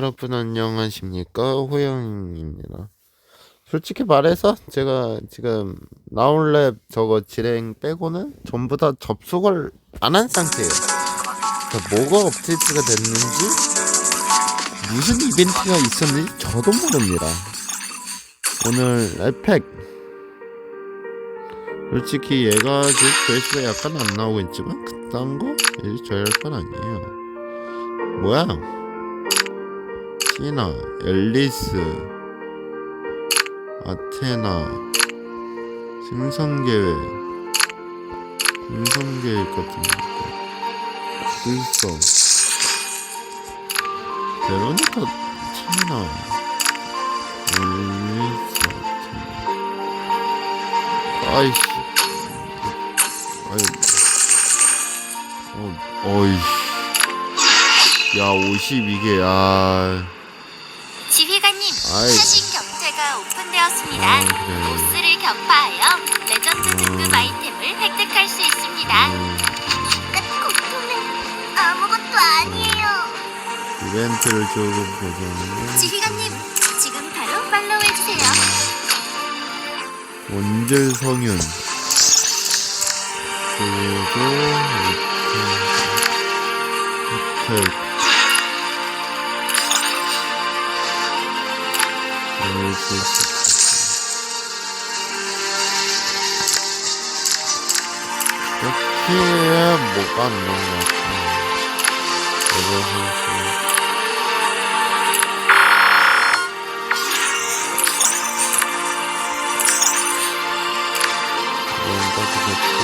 여러분 안녕하십니까 호영입니다. 솔직히 말해서 제가 지금 나올랩 저거 진행 빼고는 전부 다 접속을 안 한 상태예요. 그래서 뭐가 업데이트가 됐는지 무슨 이벤트가 있었는지 저도 모릅니다. 오늘 에펙 솔직히 얘가 지금 조회수가 약간 안 나오고 있지만 그딴 거건 아니에요. 뭐야? 시나, 앨리스, 아테나, 생성계획, 생성계획 같은 거, 불성, 베로니카, 시나, 앨리스, 아테나. 아이씨, 아이, 어, 어이씨. 야, 52개, 야. 지휘관님, 아이. 사신 격퇴가 오픈되었습니다. 아, 그래. 보스를 격파하여 레전드 음. 등급 아이템을 획득할 수 있습니다. 음, 고통은 아무것도 아니에요. 이벤트를 조금 보자면, 지휘관님, 지금 바로 팔로우해 주세요. 원질 성윤. 그리고, 호텔. 호텔. 여기에 뭐가 안 나온 것 같아. 여러 선수. 이거까지 됐고.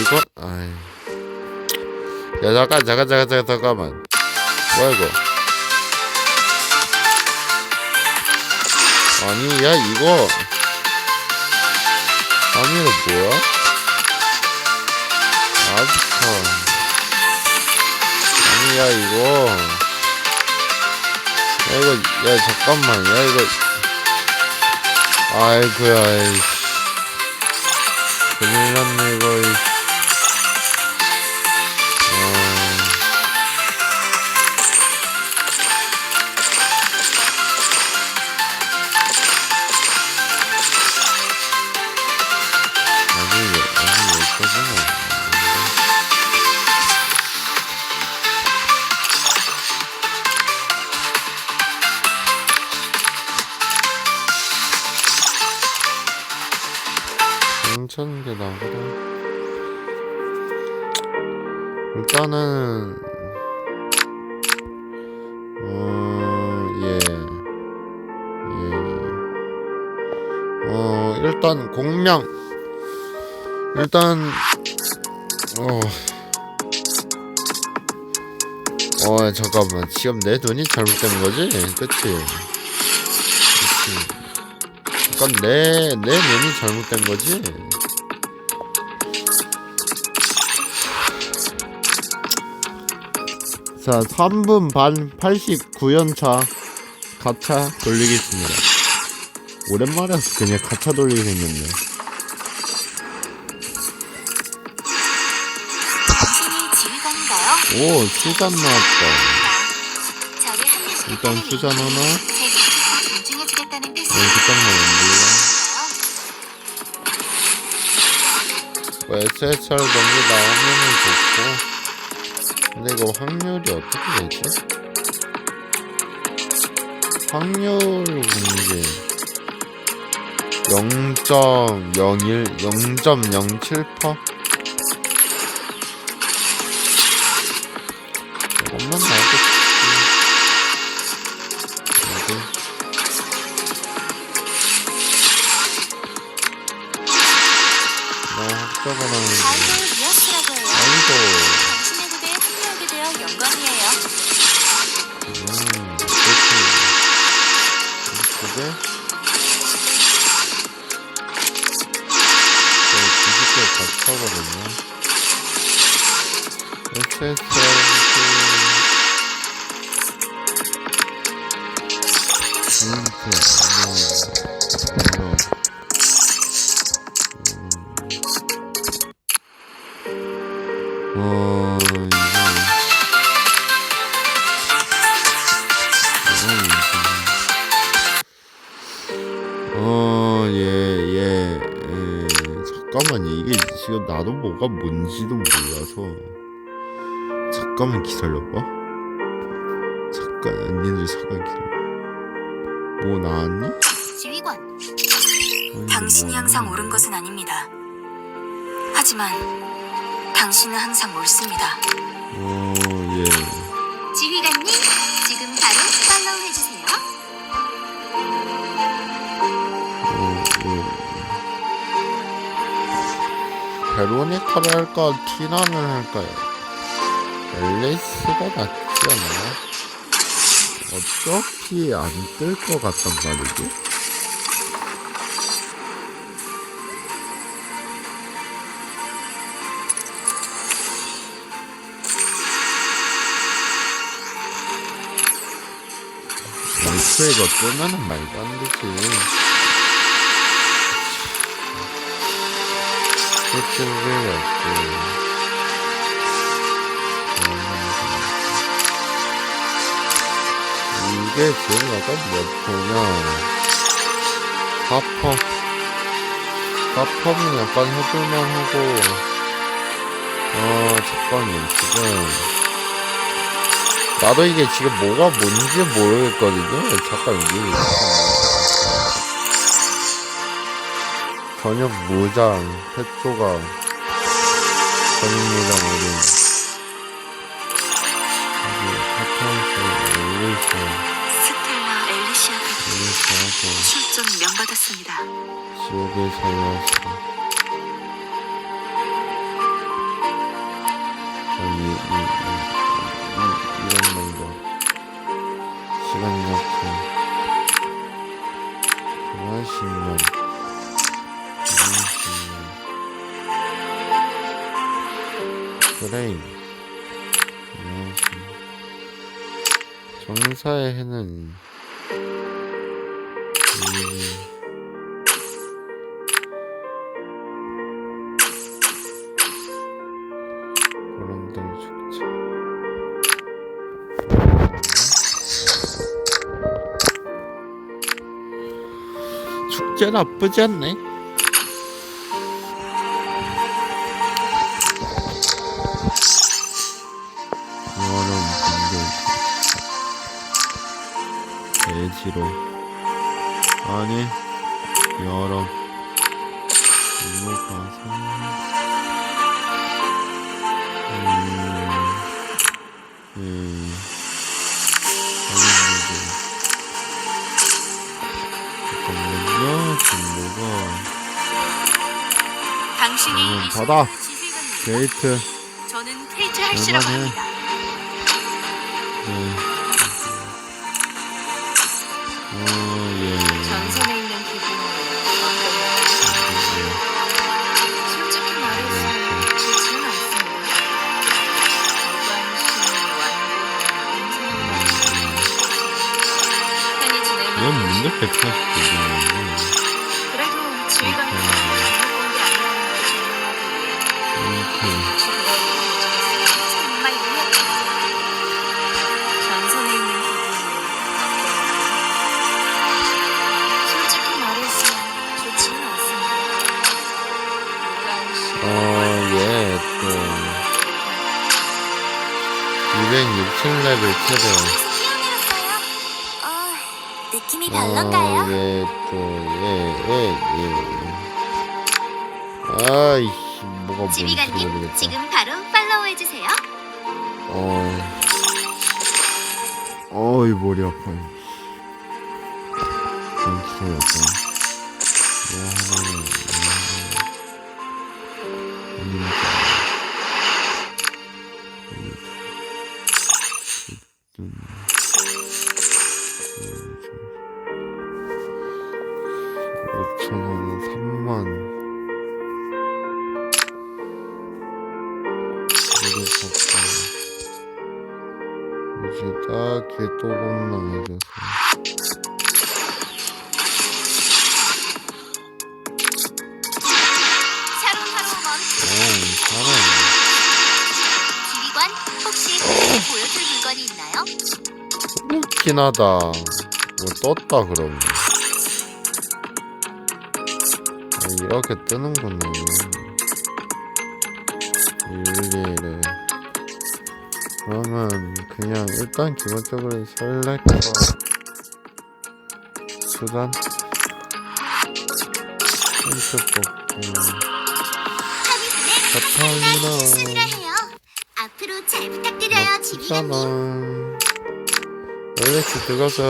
이거, 아이. 야, 잠깐, 잠깐, 잠깐, 잠깐, 잠깐만. 뭐야, 이거? 아니, 야, 이거. 아니, 이거 뭐야? 아스카. 아니, 야, 이거. 야, 이거, 야, 잠깐만. 야, 이거. 아이고야, 이씨. 큰일 났네, 이거, 영천 개 나보다 일단은 어 예 예. 어 일단 공명 일단 어. 어 잠깐만 지금 내 눈이 잘못된 거지? 그치? 그치 약간 내, 내 눈이 잘못된 거지? 자, 3분 반 89연차 가차 돌리겠습니다. 오랜만에 그냥 가차 돌리게 생겼네. 오, 수잔 나왔다. 일단 수잔 하나. 기술을 존중해주겠다는 어, 뜻이에요. 잠깐만, 몰라. 뭐 SSR 경기 나오면은 좋고. 근데 이거 확률이 어떻게 되지? 확률 공개 0.01, 0.07%? 이것만 나오 90개 다 차거든요. SSR 링크, 어머, 어머. 뭐가 뭔지도 몰라서 잠깐만 기다려봐 잠깐 니들 잠깐 기다려 뭐 나왔니? 지휘관, 아니, 당신이 뭐 항상? 옳은 것은 아닙니다. 하지만 당신은 항상 옳습니다. 어, 예. 지휘관님, 지금 바로 팔로우 해주세요. 베로니카를 할까? 티나를 할까요? 앨리스가 낫지 않나? 어차피 안 뜰 것 같단 말이지. 애초에 이거 뜨면은 말도 안 되지. 이게 지금 약간 몇 포냐. 사퍼. 사퍼는 약간 해볼만 하고. 아, 잠깐만, 지금. 나도 이게 지금 뭐가 뭔지 모르겠거든요. 잠깐 이게 저녁 무장, pet조각, 저녁 무장 어린 카타우스, 엘리샤, 스텔라 엘리시아가 엘리샤하고. 출전 명받았습니다. 지옥의 이, 이, 이, 그레인 안녕하십니까 정사의 해는 이 그런들 축제 축제 나쁘지 않네 분들 대지로 아니 여름 이모 가서 음, 음, 잠깐만요, 정보가 당신이 음, 이 받아. 게이트, 저는 얼마네? 합니다. 네. 어, 예. 전선에 있는 기분은 솔직히 말해서 좋지는 않습니다. 무관심이 완고한 인생이라는 편히 지내면 이건 문제 149개 206층 최대. 어, 느낌이 어, 별론가요? 예, 또, 예, 예, 예. 아이씨, 뭐가 뭔지 모르겠다. 지금 바로 팔로우 해주세요. 어, 어이, 머리 아파. 좀 기다렸다. 보여줄 물건이 있나요? 그렇긴 하다. 뭐 떴다 그러면 아 이렇게 뜨는구나. 윤리를 그러면 그냥 일단 기본적으로 셀렉터 수단. 힌트 뽑고. 해요. 앞으로 잘 부탁 드려요, 지휘관님. 나쁘잖아. 엘렉트 들어가자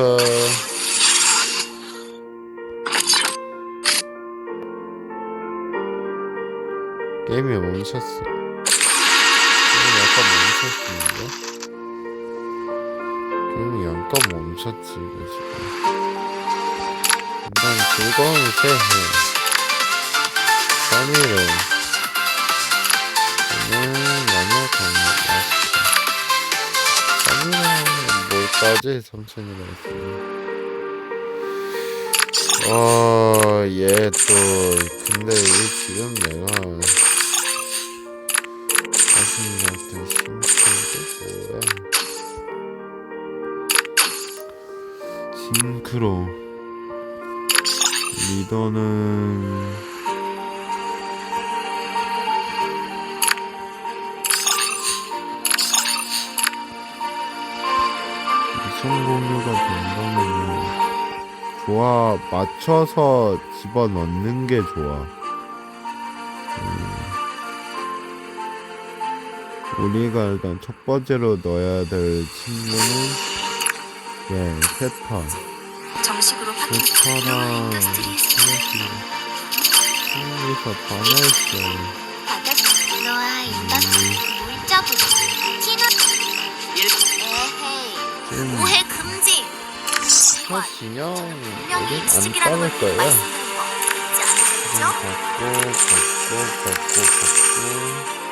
게임이 멈췄어. 게임이 약간 멈췄는데? 게임이 약간 멈췄지 이거 지금 일단 즐거운 새해. 3일에 까지 삼천이라 했어요 어, 얘 또, 근데 지금 내가, 자신 같은 싱크로가 뭐야? 싱크로. 리더는, 이성 공유가 된다면, 좋아 맞춰서 집어넣는 게 좋아. 음. 우리가 일단 첫 번째로 넣어야 될 친구는 예 정식으로 파킹 세타랑 인더스트리에서 여기서 반했어. 첫 진영 분명히 우린 안 익숙이라는 빠를 걸 거야. 말씀드린 거 잊지 그냥 않으셨죠? 받고 받고 받고 받고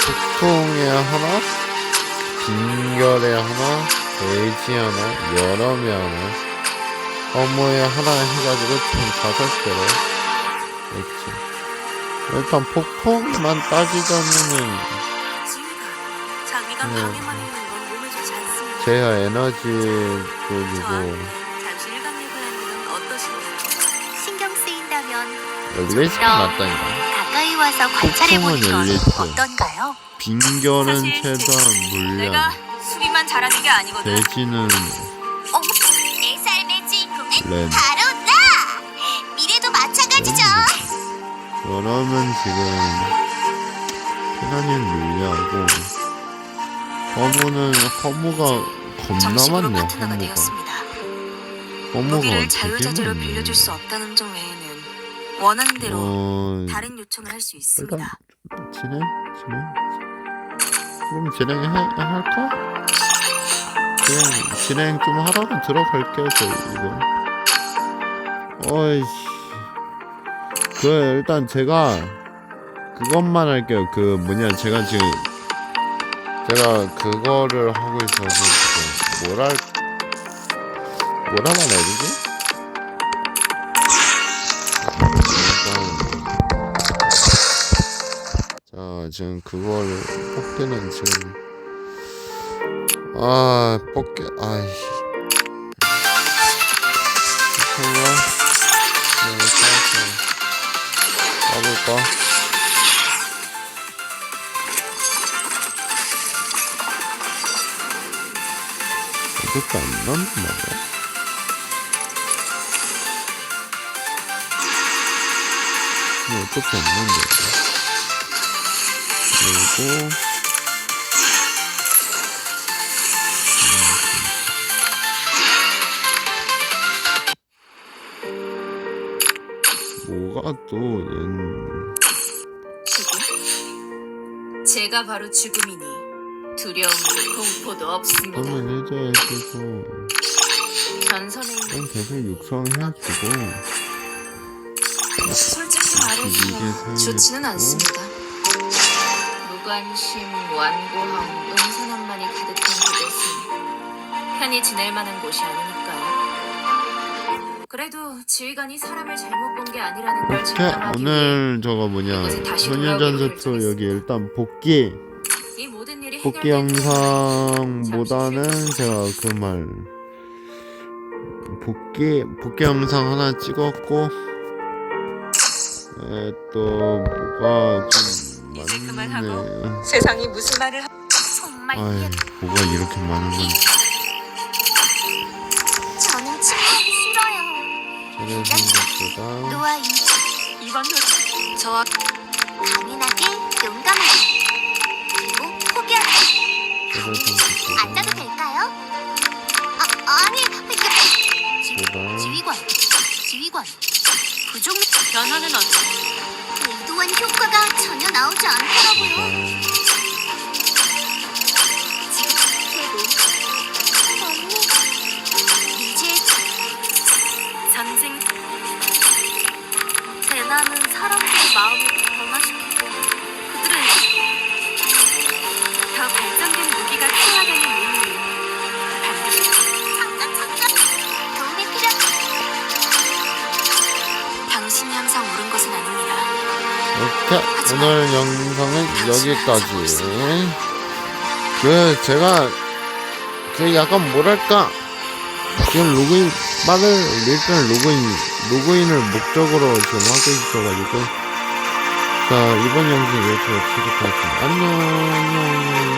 소통에 하나 빈결에 하나 돼지 하나 여름에 하나 허무에 하나 해가지고 총 다섯 개로 했지 일단 폭풍만 따지자면은 네. 있는 건 몸에 좋지 않습니다. 제가 에너지 쪽이고 저한테 잠시 일간 예고하는 건 어떠신가요? 신경 쓰인다면 열리지 그럼 맞다니까 가까이 와서 관찰해 보는 폭풍은 건 열리지. 어떤가요? 사실 최소한 물량 내가 수비만 잘하는 게 아니거든. 돼지는 어? 내 삶의 주인공은 렌 바로 나. 미래도 마찬가지죠. 그러면 지금 테라닌 물량하고 허무는 허무가 겁나 정식으로 많네 파트너가 허무가 되었습니다. 허무가 무기를 되게 자유자재로 많네 빌려줄 수 없다는 점 외에는 원하는 대로 어... 다른 요청을 할수 있습니다. 일단 진행? 진행? 그럼 진행해 할까? 그냥 진행 좀 하라고 들어갈게요 저 이거 어이씨 그 일단 제가 그것만 할게요 그 뭐냐 제가 지금 제가 그거를 하고 있어서 뭐랄 뭐라 말해야 되지? 자 지금 그거를 뽑기는 지금 아 뽑기 아이씨 설마 네, 찾았어 까 남는 말이야 이거 어떻게 안 남는 거야 그리고 뭐가 또 얘는? 제가 바로 죽음이니 두려움도 공포도 없습니다. 그러면 해줘야지고 전선에 있는 계속 육성해주고 솔직히 이게 말해주면 좋지는. 않습니다. 무관심, 완고함, 음산함만이 가득한 그곳은 편히 지낼 만한 곳이 아니니까요. 그래도 지휘관이 사람을 잘못 본 게 아니라는 걸 오케이 증명하기 위해 오늘 저거 뭐냐 2 여기 일단 복귀 이 복귀 영상보다는 제가 그 말 복귀 복귀 영상 하나 찍었고 에, 또 뭐가 좀 이제 많네. 그만하고. 세상이 무슨 말을 하... 정말 아이. 뭐가 이렇게 많은 건지 저는 친구하기 싫어요. 전에 생각보다 후 저와 강인하게 앉아도 될까요? 아 아니 보다 지휘관 지휘관 부종 변화는 어찌 의도한 효과가 전혀 나오지 않더라고요. 보다 오늘 영상은 여기까지. 그 제가 그 약간 뭐랄까? 지금 로그인 빠를 일단 로그인 로그인을 목적으로 지금 하고 있어가지고. 자 이번 영상 이렇게 마치도록 하겠습니다. 안녕